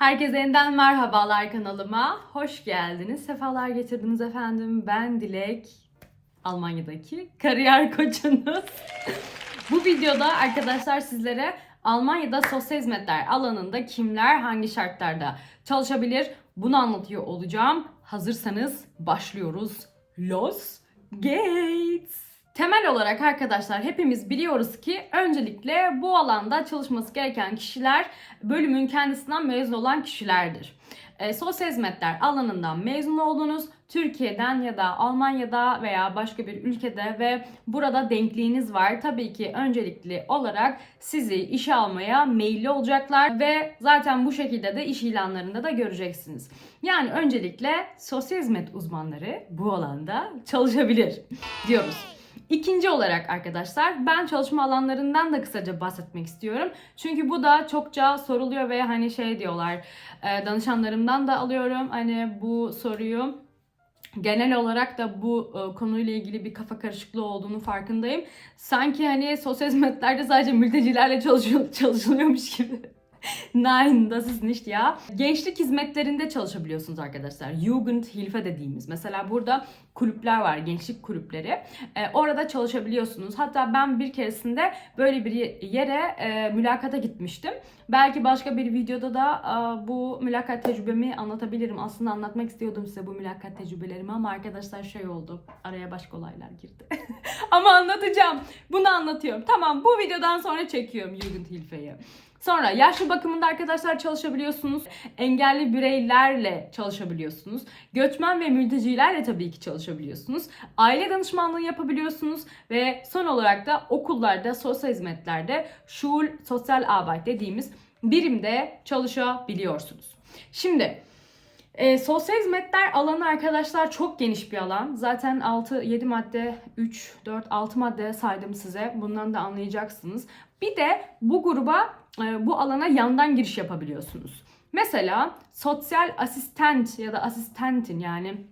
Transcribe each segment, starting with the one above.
Herkese yeniden merhabalar kanalıma. Hoş geldiniz. Sefalar getirdiniz efendim. Ben Dilek. Almanya'daki kariyer koçunuz. Bu videoda arkadaşlar sizlere Almanya'da sosyal hizmetler alanında kimler hangi şartlarda çalışabilir bunu anlatıyor olacağım. Hazırsanız başlıyoruz. Los geht's. Temel olarak arkadaşlar hepimiz biliyoruz ki öncelikle bu alanda çalışması gereken kişiler bölümün kendisinden mezun olan kişilerdir. E, sosyal hizmetler alanından mezun oldunuz. Türkiye'den ya da Almanya'da veya başka bir ülkede ve burada denkliğiniz var. Tabii ki öncelikli olarak sizi işe almaya meyilli olacaklar ve zaten bu şekilde de iş ilanlarında da göreceksiniz. Yani öncelikle sosyal hizmet uzmanları bu alanda çalışabilir diyoruz. İkinci olarak arkadaşlar ben çalışma alanlarından da kısaca bahsetmek istiyorum. Çünkü bu da çokça soruluyor ve hani şey diyorlar e, danışanlarımdan da alıyorum hani bu soruyu. Genel olarak da bu e, konuyla ilgili bir kafa karışıklığı olduğunu farkındayım. Sanki hani sosyal hizmetlerde sadece mültecilerle çalışıyor, çalışılıyormuş gibi. Nein, das ist nicht ya. Gençlik hizmetlerinde çalışabiliyorsunuz arkadaşlar. Jugendhilfe dediğimiz. Mesela burada kulüpler var, gençlik kulüpleri. Ee, orada çalışabiliyorsunuz. Hatta ben bir keresinde böyle bir yere e, mülakata gitmiştim. Belki başka bir videoda da e, bu mülakat tecrübemi anlatabilirim. Aslında anlatmak istiyordum size bu mülakat tecrübelerimi ama arkadaşlar şey oldu. Araya başka olaylar girdi. ama anlatacağım. Bunu anlatıyorum. Tamam bu videodan sonra çekiyorum Jugendhilfe'yi. Sonra yaşlı bakımında arkadaşlar çalışabiliyorsunuz. Engelli bireylerle çalışabiliyorsunuz. Göçmen ve mültecilerle tabii ki çalışabiliyorsunuz. Aile danışmanlığı yapabiliyorsunuz ve son olarak da okullarda, sosyal hizmetlerde Schul Sosyal Arbeit dediğimiz birimde çalışabiliyorsunuz. Şimdi e, sosyal hizmetler alanı arkadaşlar çok geniş bir alan. Zaten 6-7 madde, 3, 4, 6 madde saydım size. Bundan da anlayacaksınız. Bir de bu gruba, e, bu alana yandan giriş yapabiliyorsunuz. Mesela sosyal asistent ya da asistentin yani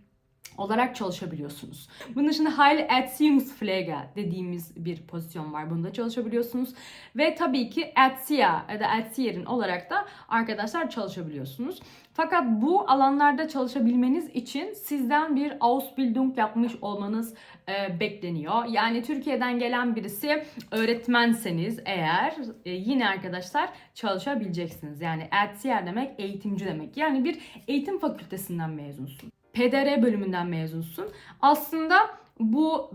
olarak çalışabiliyorsunuz. Bunun dışında Heil Erziehungspflege dediğimiz bir pozisyon var. Bunda çalışabiliyorsunuz. Ve tabii ki Erzieher ya da Erzieherin olarak da arkadaşlar çalışabiliyorsunuz. Fakat bu alanlarda çalışabilmeniz için sizden bir Ausbildung yapmış olmanız e, bekleniyor. Yani Türkiye'den gelen birisi öğretmenseniz eğer e, yine arkadaşlar çalışabileceksiniz. Yani Erzieher demek eğitimci demek. Yani bir eğitim fakültesinden mezunsun. PDR bölümünden mezunsun. Aslında bu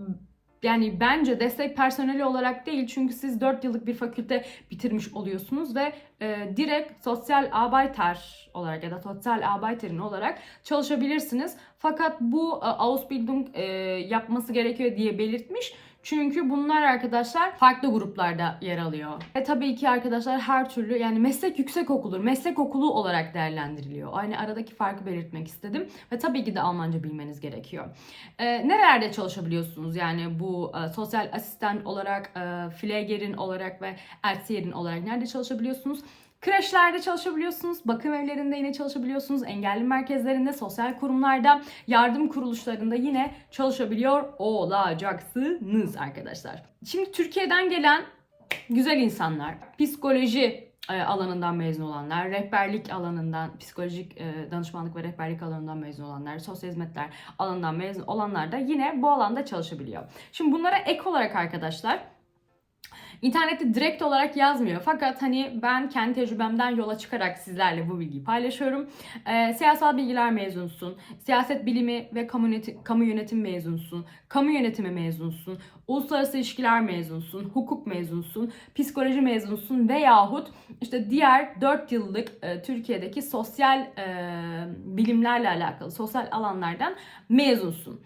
yani bence destek personeli olarak değil çünkü siz 4 yıllık bir fakülte bitirmiş oluyorsunuz ve e, direkt sosyal arbeiter olarak ya da sosyal arbeiterin olarak çalışabilirsiniz. Fakat bu e, Ausbildung e, yapması gerekiyor diye belirtmiş. Çünkü bunlar arkadaşlar farklı gruplarda yer alıyor. Ve tabii ki arkadaşlar her türlü yani meslek yüksek okulu, meslek okulu olarak değerlendiriliyor. Aynı aradaki farkı belirtmek istedim. Ve tabii ki de Almanca bilmeniz gerekiyor. Ee, nerelerde çalışabiliyorsunuz? Yani bu e, sosyal asistan olarak, e, Pflegerin olarak ve Erzieherin olarak nerede çalışabiliyorsunuz? Kreşlerde çalışabiliyorsunuz, bakım evlerinde yine çalışabiliyorsunuz, engelli merkezlerinde, sosyal kurumlarda, yardım kuruluşlarında yine çalışabiliyor olacaksınız arkadaşlar. Şimdi Türkiye'den gelen güzel insanlar, psikoloji e, alanından mezun olanlar, rehberlik alanından, psikolojik e, danışmanlık ve rehberlik alanından mezun olanlar, sosyal hizmetler alanından mezun olanlar da yine bu alanda çalışabiliyor. Şimdi bunlara ek olarak arkadaşlar İnternette direkt olarak yazmıyor. Fakat hani ben kendi tecrübemden yola çıkarak sizlerle bu bilgiyi paylaşıyorum. Ee, siyasal bilgiler mezunsun, siyaset bilimi ve kamu, yönetim, kamu yönetim mezunsun, kamu yönetimi mezunsun, uluslararası ilişkiler mezunsun, hukuk mezunsun, psikoloji mezunsun veyahut işte diğer 4 yıllık e, Türkiye'deki sosyal e, bilimlerle alakalı sosyal alanlardan mezunsun.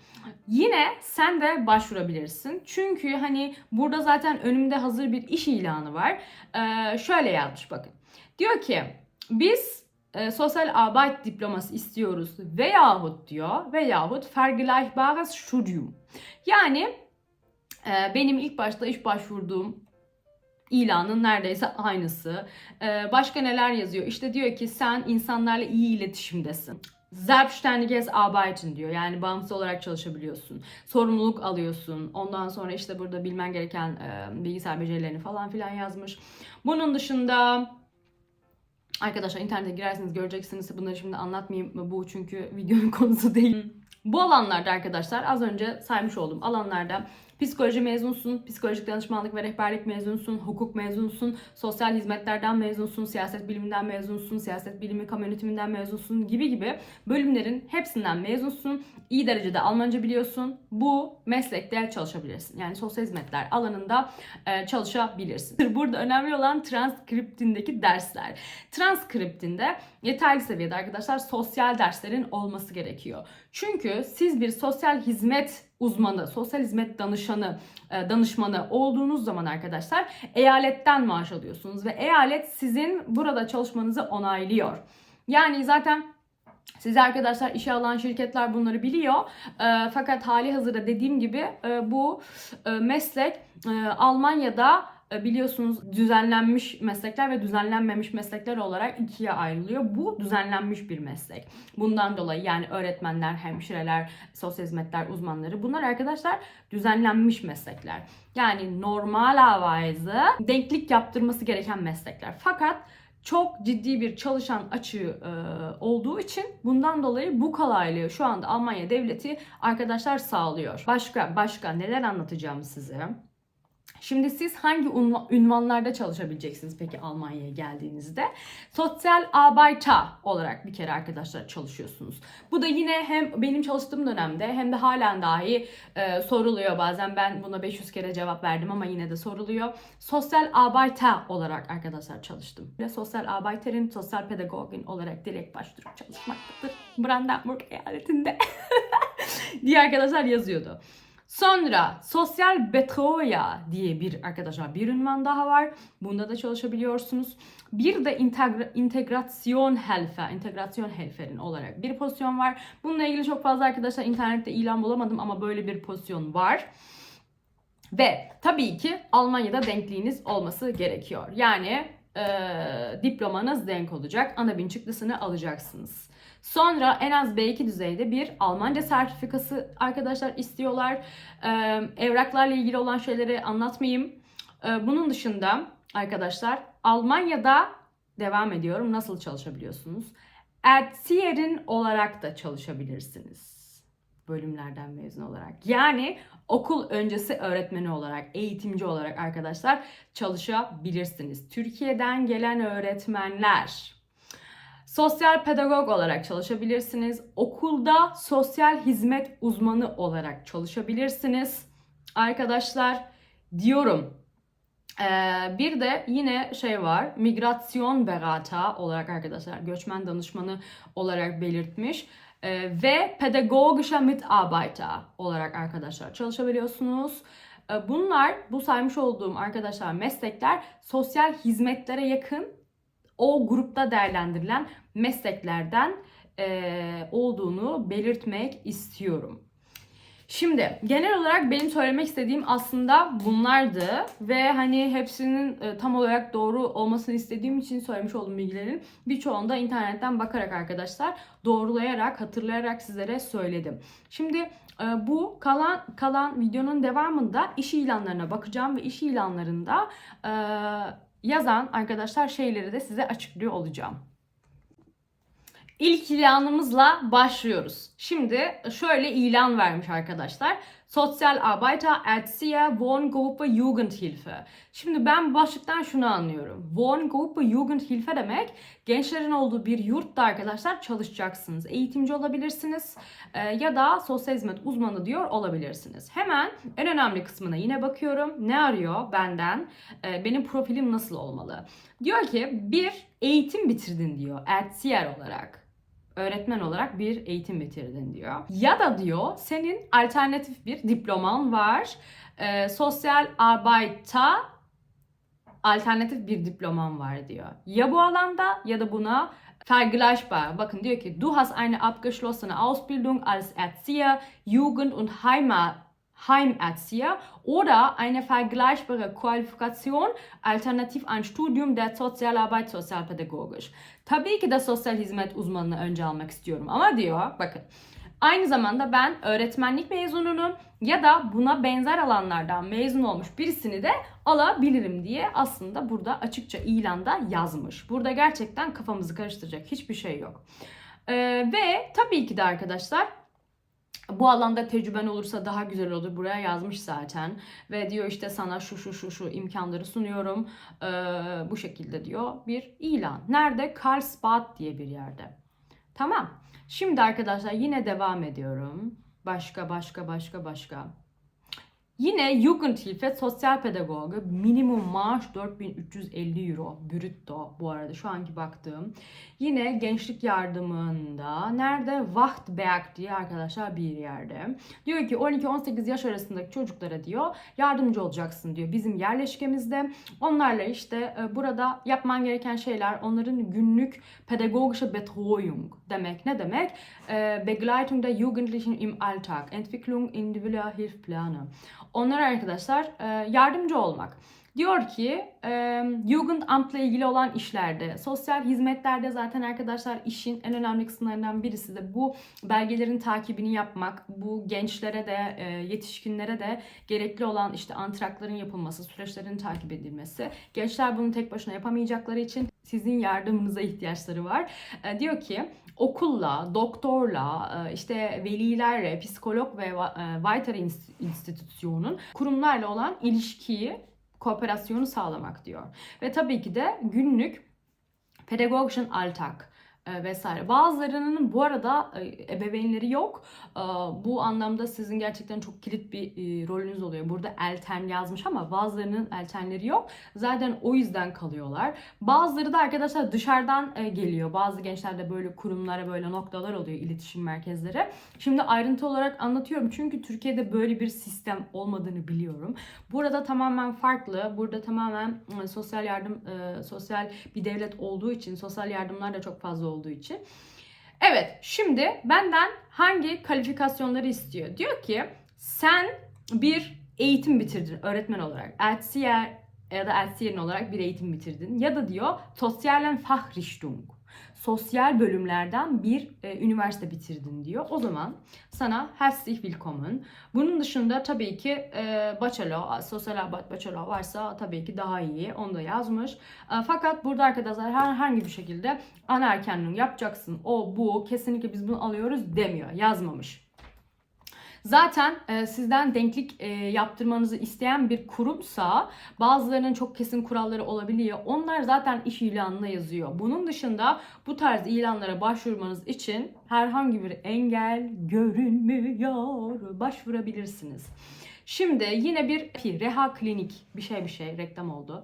Yine sen de başvurabilirsin. Çünkü hani burada zaten önümde hazır bir iş ilanı var. Ee, şöyle yazmış bakın. Diyor ki biz e, sosyal arbeit diploması istiyoruz veyahut diyor veyahut vergleichbares Studium. Yani e, benim ilk başta iş başvurduğum ilanın neredeyse aynısı. Ee, başka neler yazıyor? İşte diyor ki sen insanlarla iyi iletişimdesin. Selbstständiges Arbeiten diyor. Yani bağımsız olarak çalışabiliyorsun. Sorumluluk alıyorsun. Ondan sonra işte burada bilmen gereken e, bilgisayar becerilerini falan filan yazmış. Bunun dışında Arkadaşlar internete girerseniz göreceksiniz. Bunları şimdi anlatmayayım. Bu çünkü videonun konusu değil. Bu alanlarda arkadaşlar az önce saymış olduğum alanlarda psikoloji mezunsun, psikolojik danışmanlık ve rehberlik mezunsun, hukuk mezunsun, sosyal hizmetlerden mezunsun, siyaset biliminden mezunsun, siyaset bilimi kamu yönetiminden mezunsun gibi gibi bölümlerin hepsinden mezunsun. İyi derecede Almanca biliyorsun. Bu meslekte çalışabilirsin. Yani sosyal hizmetler alanında e, çalışabilirsin. Burada önemli olan transkriptindeki dersler. Transkriptinde yeterli seviyede arkadaşlar sosyal derslerin olması gerekiyor. Çünkü siz bir sosyal hizmet uzmanı, sosyal hizmet danışanı, e, danışmanı olduğunuz zaman arkadaşlar eyaletten maaş alıyorsunuz ve eyalet sizin burada çalışmanızı onaylıyor. Yani zaten size arkadaşlar işe alan şirketler bunları biliyor. E, fakat hali hazırda dediğim gibi e, bu e, meslek e, Almanya'da biliyorsunuz düzenlenmiş meslekler ve düzenlenmemiş meslekler olarak ikiye ayrılıyor. Bu düzenlenmiş bir meslek. Bundan dolayı yani öğretmenler, hemşireler, sosyal hizmetler uzmanları bunlar arkadaşlar düzenlenmiş meslekler. Yani normalerweise denklik yaptırması gereken meslekler. Fakat çok ciddi bir çalışan açığı e, olduğu için bundan dolayı bu kolaylığı şu anda Almanya devleti arkadaşlar sağlıyor. Başka başka neler anlatacağım size? Şimdi siz hangi ünvanlarda çalışabileceksiniz peki Almanya'ya geldiğinizde? Sosyal Arbeiter olarak bir kere arkadaşlar çalışıyorsunuz. Bu da yine hem benim çalıştığım dönemde hem de halen dahi e, soruluyor. Bazen ben buna 500 kere cevap verdim ama yine de soruluyor. Sosyal Arbeiter olarak arkadaşlar çalıştım. Ve sosyal Arbeiter'in sosyal pedagogin olarak direkt başvurup çalışmaktadır. Brandenburg eyaletinde diye arkadaşlar yazıyordu. Sonra sosyal betroya diye bir arkadaşlar bir ünvan daha var. Bunda da çalışabiliyorsunuz. Bir de integra- integrasyon helfer, integrasyon helferin olarak bir pozisyon var. Bununla ilgili çok fazla arkadaşlar internette ilan bulamadım ama böyle bir pozisyon var. Ve tabii ki Almanya'da denkliğiniz olması gerekiyor. Yani e, diplomanız denk olacak. Ana bin çıktısını alacaksınız. Sonra en az B2 düzeyde bir Almanca sertifikası arkadaşlar istiyorlar. E, evraklarla ilgili olan şeyleri anlatmayayım. E, bunun dışında arkadaşlar Almanya'da devam ediyorum. Nasıl çalışabiliyorsunuz? Erzieherin olarak da çalışabilirsiniz. Bölümlerden mezun olarak. Yani okul öncesi öğretmeni olarak, eğitimci olarak arkadaşlar çalışabilirsiniz. Türkiye'den gelen öğretmenler sosyal pedagog olarak çalışabilirsiniz. Okulda sosyal hizmet uzmanı olarak çalışabilirsiniz. Arkadaşlar diyorum. Ee, bir de yine şey var. Migrasyon berata olarak arkadaşlar göçmen danışmanı olarak belirtmiş. Ee, ve pedagogischer Mitarbeiter olarak arkadaşlar çalışabiliyorsunuz. Ee, bunlar bu saymış olduğum arkadaşlar meslekler sosyal hizmetlere yakın o grupta değerlendirilen mesleklerden e, olduğunu belirtmek istiyorum. Şimdi genel olarak benim söylemek istediğim aslında bunlardı ve hani hepsinin e, tam olarak doğru olmasını istediğim için söylemiş olduğum bilgilerin birçoğunu da internetten bakarak arkadaşlar doğrulayarak, hatırlayarak sizlere söyledim. Şimdi e, bu kalan kalan videonun devamında iş ilanlarına bakacağım ve iş ilanlarında e, yazan arkadaşlar şeyleri de size açıklıyor olacağım. İlk ilanımızla başlıyoruz. Şimdi şöyle ilan vermiş arkadaşlar. Sosyal Arbeiter Erzieher Wohngruppe Jugendhilfe. Şimdi ben başlıktan şunu anlıyorum. Wohngruppe Jugendhilfe demek gençlerin olduğu bir yurtta arkadaşlar çalışacaksınız. Eğitimci olabilirsiniz e, ya da sosyal hizmet uzmanı diyor olabilirsiniz. Hemen en önemli kısmına yine bakıyorum. Ne arıyor benden? E, benim profilim nasıl olmalı? Diyor ki bir eğitim bitirdin diyor Erzieher olarak öğretmen olarak bir eğitim bitirdin diyor. Ya da diyor senin alternatif bir diploman var. E, sosyal Arbeiter alternatif bir diploman var diyor. Ya bu alanda ya da buna vergleichbar. Bakın diyor ki du hast eine abgeschlossene Ausbildung als Erzieher, Jugend und Heimat Heimerzieher oder eine vergleichbare Qualifikation, alternativ ein Studium der Sozialarbeit sozialpädagogisch. Tabii ki de sosyal hizmet uzmanını önce almak istiyorum ama diyor bakın Aynı zamanda ben öğretmenlik mezununum ya da buna benzer alanlardan mezun olmuş birisini de alabilirim diye aslında burada açıkça ilanda yazmış. Burada gerçekten kafamızı karıştıracak hiçbir şey yok. Ee, ve tabii ki de arkadaşlar bu alanda tecrüben olursa daha güzel olur. Buraya yazmış zaten. Ve diyor işte sana şu şu şu şu imkanları sunuyorum. Ee, bu şekilde diyor bir ilan. Nerede? Karlsbad diye bir yerde. Tamam. Şimdi arkadaşlar yine devam ediyorum. Başka başka başka başka. Yine Jugendhilfe sosyal pedagogu minimum maaş 4350 euro brütto bu arada şu anki baktığım. Yine gençlik yardımında nerede? Wachtberg diye arkadaşlar bir yerde. Diyor ki 12-18 yaş arasındaki çocuklara diyor yardımcı olacaksın diyor bizim yerleşkemizde. Onlarla işte e, burada yapman gereken şeyler onların günlük pädagogische Betreuung demek. Ne demek? E, Begleitung der Jugendlichen im Alltag, Entwicklung individueller Hilfspläne. Onlar arkadaşlar e, yardımcı olmak. Diyor ki e, Jugendamt'la ilgili olan işlerde, sosyal hizmetlerde zaten arkadaşlar işin en önemli kısımlarından birisi de bu belgelerin takibini yapmak, bu gençlere de e, yetişkinlere de gerekli olan işte antrakların yapılması, süreçlerin takip edilmesi. Gençler bunu tek başına yapamayacakları için sizin yardımınıza ihtiyaçları var. E, diyor ki okulla, doktorla, e, işte velilerle, psikolog ve e, Weiter Institution'un kurumlarla olan ilişkiyi kooperasyonu sağlamak diyor. Ve tabii ki de günlük Pädagogischen Alltag vesaire. Bazılarının bu arada e, ebeveynleri yok. E, Bu anlamda sizin gerçekten çok kilit bir e, rolünüz oluyor. Burada elten yazmış ama bazılarının eltenleri yok. Zaten o yüzden kalıyorlar. Bazıları da arkadaşlar dışarıdan e, geliyor. Bazı gençlerde böyle kurumlara böyle noktalar oluyor iletişim merkezleri. Şimdi ayrıntı olarak anlatıyorum çünkü Türkiye'de böyle bir sistem olmadığını biliyorum. Burada tamamen farklı. Burada tamamen e, sosyal yardım, e, sosyal bir devlet olduğu için sosyal yardımlar da çok fazla olduğu için. Evet, şimdi benden hangi kalifikasyonları istiyor? Diyor ki sen bir eğitim bitirdin öğretmen olarak. Erzieher ya da Erzieherin olarak bir eğitim bitirdin. Ya da diyor Sozialen Fachrichtung. Sosyal bölümlerden bir e, üniversite bitirdin diyor. O zaman sana herzlich willkommen. Bunun dışında tabii ki e, bachelor, sosyal arbeit bachelor varsa tabii ki daha iyi. Onu da yazmış. E, fakat burada arkadaşlar herhangi bir şekilde anerkenlik yapacaksın. O bu kesinlikle biz bunu alıyoruz demiyor. Yazmamış. Zaten e, sizden denklik e, yaptırmanızı isteyen bir kurumsa bazılarının çok kesin kuralları olabiliyor. Onlar zaten iş ilanına yazıyor. Bunun dışında bu tarz ilanlara başvurmanız için herhangi bir engel görünmüyor. Başvurabilirsiniz. Şimdi yine bir Reha Klinik bir şey bir şey reklam oldu.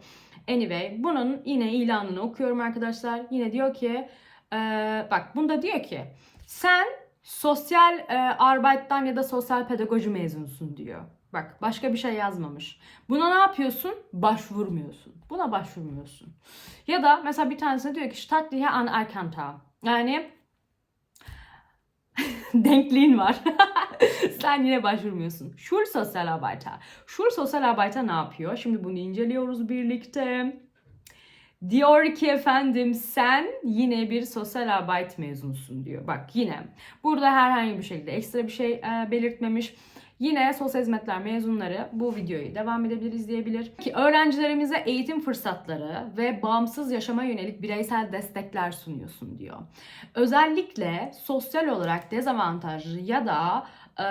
Anyway bunun yine ilanını okuyorum arkadaşlar. Yine diyor ki e, bak bunda diyor ki sen sosyal e, arbeit'ten ya da sosyal pedagoji mezunusun diyor. Bak başka bir şey yazmamış. Buna ne yapıyorsun? Başvurmuyorsun. Buna başvurmuyorsun. Ya da mesela bir tanesi diyor ki staatliche Anerkannter. Yani denkliğin var. Sen yine başvurmuyorsun. Schulsozialarbeiter. Schulsozialarbeiter ne yapıyor? Şimdi bunu inceliyoruz birlikte. Diyor ki efendim sen yine bir sosyal arbeit mezunusun diyor. Bak yine burada herhangi bir şekilde ekstra bir şey e, belirtmemiş. Yine sosyal hizmetler mezunları bu videoyu devam edebilir, izleyebilir. Ki öğrencilerimize eğitim fırsatları ve bağımsız yaşama yönelik bireysel destekler sunuyorsun diyor. Özellikle sosyal olarak dezavantajlı ya da e,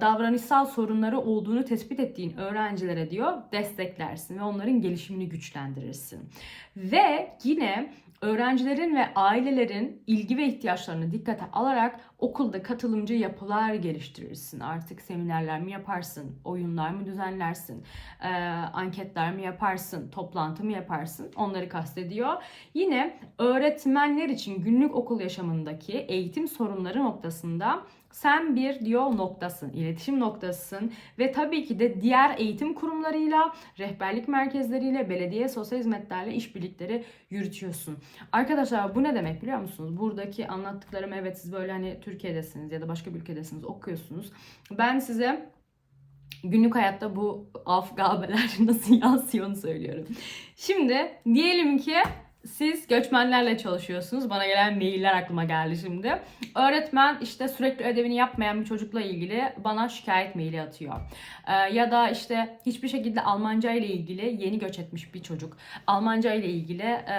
davranışsal sorunları olduğunu tespit ettiğin öğrencilere diyor desteklersin ve onların gelişimini güçlendirirsin. Ve yine öğrencilerin ve ailelerin ilgi ve ihtiyaçlarını dikkate alarak okulda katılımcı yapılar geliştirirsin. Artık seminerler mi yaparsın, oyunlar mı düzenlersin, e, anketler mi yaparsın, toplantı mı yaparsın onları kastediyor. Yine öğretmenler için günlük okul yaşamındaki eğitim sorunları noktasında sen bir diyor noktasın, iletişim noktasısın ve tabii ki de diğer eğitim kurumlarıyla, rehberlik merkezleriyle, belediye sosyal hizmetlerle işbirlikleri yürütüyorsun. Arkadaşlar bu ne demek biliyor musunuz? Buradaki anlattıklarım evet siz böyle hani Türkiye'desiniz ya da başka bir ülkedesiniz okuyorsunuz. Ben size günlük hayatta bu afgabeler nasıl yansıyor onu söylüyorum. Şimdi diyelim ki Siz göçmenlerle çalışıyorsunuz. Bana gelen mailler aklıma geldi şimdi. Öğretmen işte sürekli ödevini yapmayan bir çocukla ilgili bana şikayet maili atıyor. Ee, ya da işte hiçbir şekilde Almanca ile ilgili yeni göç etmiş bir çocuk. Almanca ile ilgili e,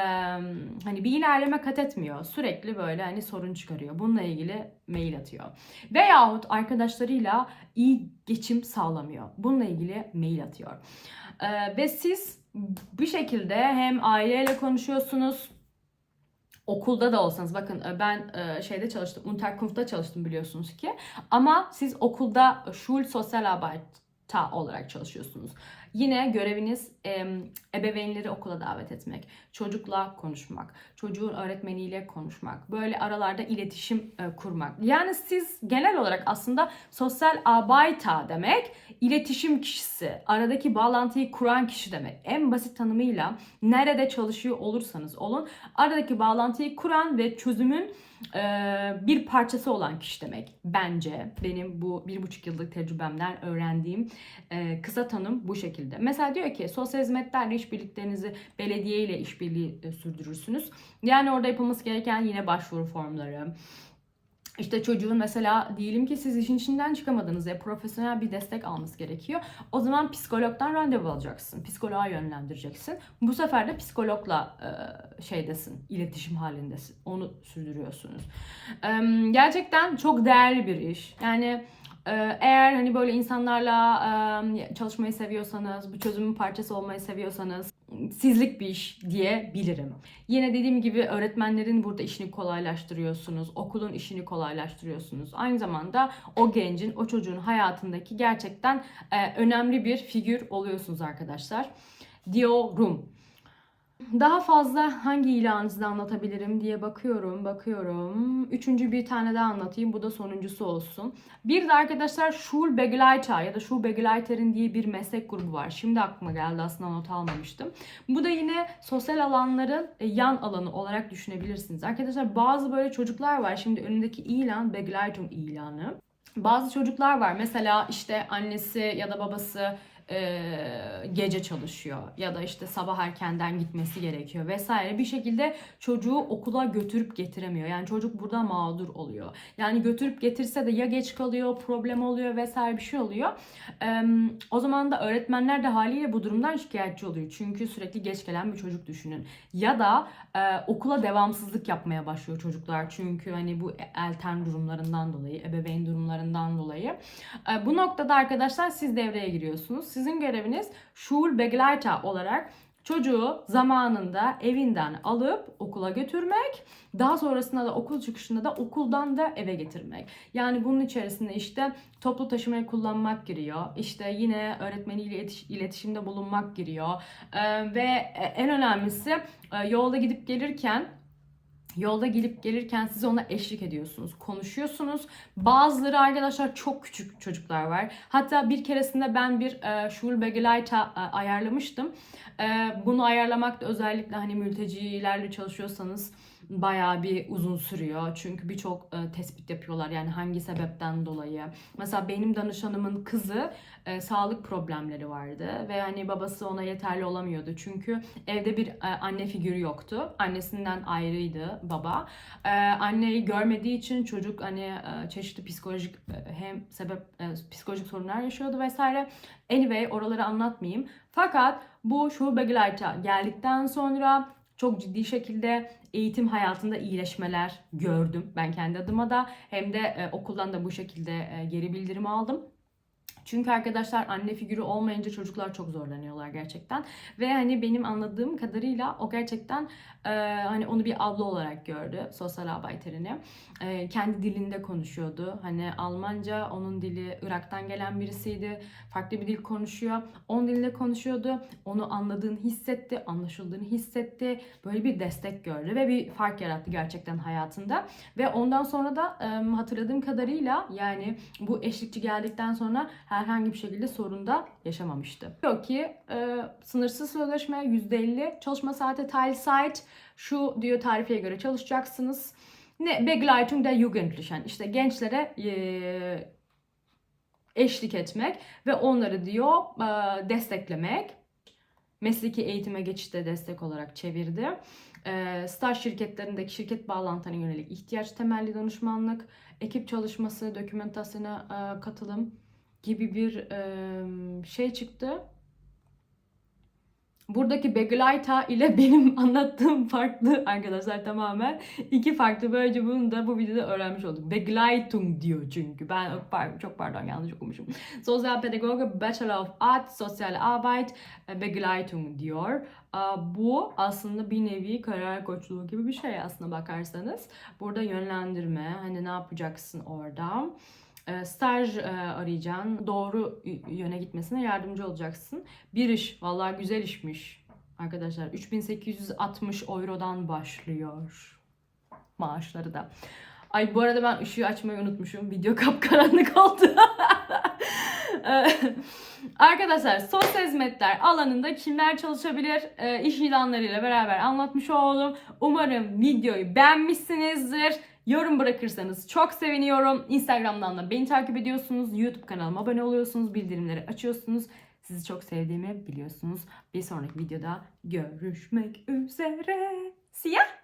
hani bir ilerleme kat etmiyor. Sürekli böyle hani sorun çıkarıyor. Bununla ilgili mail atıyor. Veyahut arkadaşlarıyla iyi geçim sağlamıyor. Bununla ilgili mail atıyor. Ee, ve siz bir şekilde hem aileyle konuşuyorsunuz, okulda da olsanız bakın e, ben e, şeyde çalıştım Unterkunft'ta çalıştım biliyorsunuz ki ama siz okulda Schul Sozialarbeiter olarak çalışıyorsunuz. Yine göreviniz ebeveynleri okula davet etmek, çocukla konuşmak, çocuğun öğretmeniyle konuşmak, böyle aralarda iletişim kurmak. Yani siz genel olarak aslında sosyal arbeiter demek iletişim kişisi, aradaki bağlantıyı kuran kişi demek. En basit tanımıyla nerede çalışıyor olursanız olun, aradaki bağlantıyı kuran ve çözümün bir parçası olan kişi demek. Bence benim bu bir buçuk yıllık tecrübemden öğrendiğim kısa tanım bu şekilde. Mesela diyor ki sosyal hizmetlerle işbirliklerinizi belediye ile işbirliği e, sürdürürsünüz. Yani orada yapılması gereken yine başvuru formları, işte çocuğun mesela diyelim ki siz işin içinden çıkamadınız ya profesyonel bir destek alması gerekiyor. O zaman psikologdan randevu alacaksın. Psikoloğa yönlendireceksin. Bu sefer de psikologla e, şeydesin, iletişim halindesin. Onu sürdürüyorsunuz. E, gerçekten çok değerli bir iş. Yani Eğer hani böyle insanlarla çalışmayı seviyorsanız, bu çözümün parçası olmayı seviyorsanız sizlik bir iş diyebilirim. Yine dediğim gibi öğretmenlerin burada işini kolaylaştırıyorsunuz, okulun işini kolaylaştırıyorsunuz. Aynı zamanda o gencin, o çocuğun hayatındaki gerçekten önemli bir figür oluyorsunuz arkadaşlar. Diyorum. Daha fazla hangi ilanı anlatabilirim diye bakıyorum, bakıyorum. Üçüncü bir tane daha anlatayım. Bu da sonuncusu olsun. Bir de arkadaşlar Schulbegleiter ya da Schulbegleiter'in diye bir meslek grubu var. Şimdi aklıma geldi aslında not almamıştım. Bu da yine sosyal alanların e, yan alanı olarak düşünebilirsiniz. Arkadaşlar bazı böyle çocuklar var. Şimdi önündeki ilan Begleitung ilanı. Bazı çocuklar var. Mesela işte annesi ya da babası e, gece çalışıyor ya da işte sabah erkenden gitmesi gerekiyor vesaire bir şekilde çocuğu okula götürüp getiremiyor. Yani çocuk burada mağdur oluyor. Yani götürüp getirse de ya geç kalıyor, problem oluyor vesaire bir şey oluyor. E, o zaman da öğretmenler de haliyle bu durumdan şikayetçi oluyor. Çünkü sürekli geç gelen bir çocuk düşünün. Ya da e, okula devamsızlık yapmaya başlıyor çocuklar. Çünkü hani bu elten durumlarından dolayı, ebeveyn durumlarından dolayı. E, bu noktada arkadaşlar siz devreye giriyorsunuz. Siz sizin göreviniz Schulbegleiter olarak çocuğu zamanında evinden alıp okula götürmek, daha sonrasında da okul çıkışında da okuldan da eve getirmek. Yani bunun içerisinde işte toplu taşımayı kullanmak giriyor. İşte yine öğretmeniyle iletişimde bulunmak giriyor. Ve en önemlisi e, yolda gidip gelirken Yolda gelip gelirken siz ona eşlik ediyorsunuz, konuşuyorsunuz. Bazıları arkadaşlar çok küçük çocuklar var. Hatta bir keresinde ben bir e, Schulbegleiter e, ayarlamıştım. E, bunu ayarlamak da özellikle hani mültecilerle çalışıyorsanız bayağı bir uzun sürüyor. Çünkü birçok e, tespit yapıyorlar yani hangi sebepten dolayı. Mesela benim danışanımın kızı e, sağlık problemleri vardı ve hani babası ona yeterli olamıyordu. Çünkü evde bir e, anne figürü yoktu. Annesinden ayrıydı baba. E, anneyi görmediği için çocuk hani e, çeşitli psikolojik e, hem sebep e, psikolojik sorunlar yaşıyordu vesaire. Anyway oraları anlatmayayım. Fakat bu Schulbegleiter geldikten sonra çok ciddi şekilde eğitim hayatında iyileşmeler gördüm. Ben kendi adıma da hem de e, okuldan da bu şekilde e, geri bildirim aldım. Çünkü arkadaşlar anne figürü olmayınca çocuklar çok zorlanıyorlar gerçekten. Ve hani benim anladığım kadarıyla o gerçekten e, hani onu bir abla olarak gördü sosyal arbeiterini. E, kendi dilinde konuşuyordu. Hani Almanca onun dili Irak'tan gelen birisiydi. Farklı bir dil konuşuyor. Onun dilinde konuşuyordu. Onu anladığını hissetti, anlaşıldığını hissetti. Böyle bir destek gördü ve bir fark yarattı gerçekten hayatında. Ve ondan sonra da e, hatırladığım kadarıyla yani bu eşlikçi geldikten sonra herhangi bir şekilde sorun da yaşamamıştı. Diyor ki e, sınırsız sözleşme %50 çalışma saati Teilzeit şu diyor tarifiye göre çalışacaksınız. Ne Begleitung der Jugendlichen işte gençlere e, eşlik etmek ve onları diyor e, desteklemek mesleki eğitime geçişte destek olarak çevirdi. e, staj şirketlerindeki şirket bağlantılarına yönelik ihtiyaç temelli danışmanlık, ekip çalışması, dokümantasyona e, katılım gibi bir şey çıktı. Buradaki Begleiter ile benim anlattığım farklı arkadaşlar tamamen. iki farklı böylece bunu da bu videoda öğrenmiş olduk. Begleitung diyor çünkü. Ben çok pardon yanlış okumuşum. Sozialpädagoge Bachelor of Art, Sosyal Arbeit, e, Begleitung diyor. Bu aslında bir nevi kariyer koçluğu gibi bir şey aslında bakarsanız. Burada yönlendirme, hani ne yapacaksın orada staj e, arayacaksın. Doğru yöne gitmesine yardımcı olacaksın. Bir iş, vallahi güzel işmiş. Arkadaşlar 3860 eurodan başlıyor maaşları da. Ay bu arada ben ışığı açmayı unutmuşum. Video kapkaranlık oldu. Ee, Arkadaşlar sosyal hizmetler alanında kimler çalışabilir e, iş ilanlarıyla beraber anlatmış oldum. Umarım videoyu beğenmişsinizdir. Yorum bırakırsanız çok seviniyorum. Instagram'dan da beni takip ediyorsunuz. YouTube kanalıma abone oluyorsunuz. Bildirimleri açıyorsunuz. Sizi çok sevdiğimi biliyorsunuz. Bir sonraki videoda görüşmek üzere. Siyah.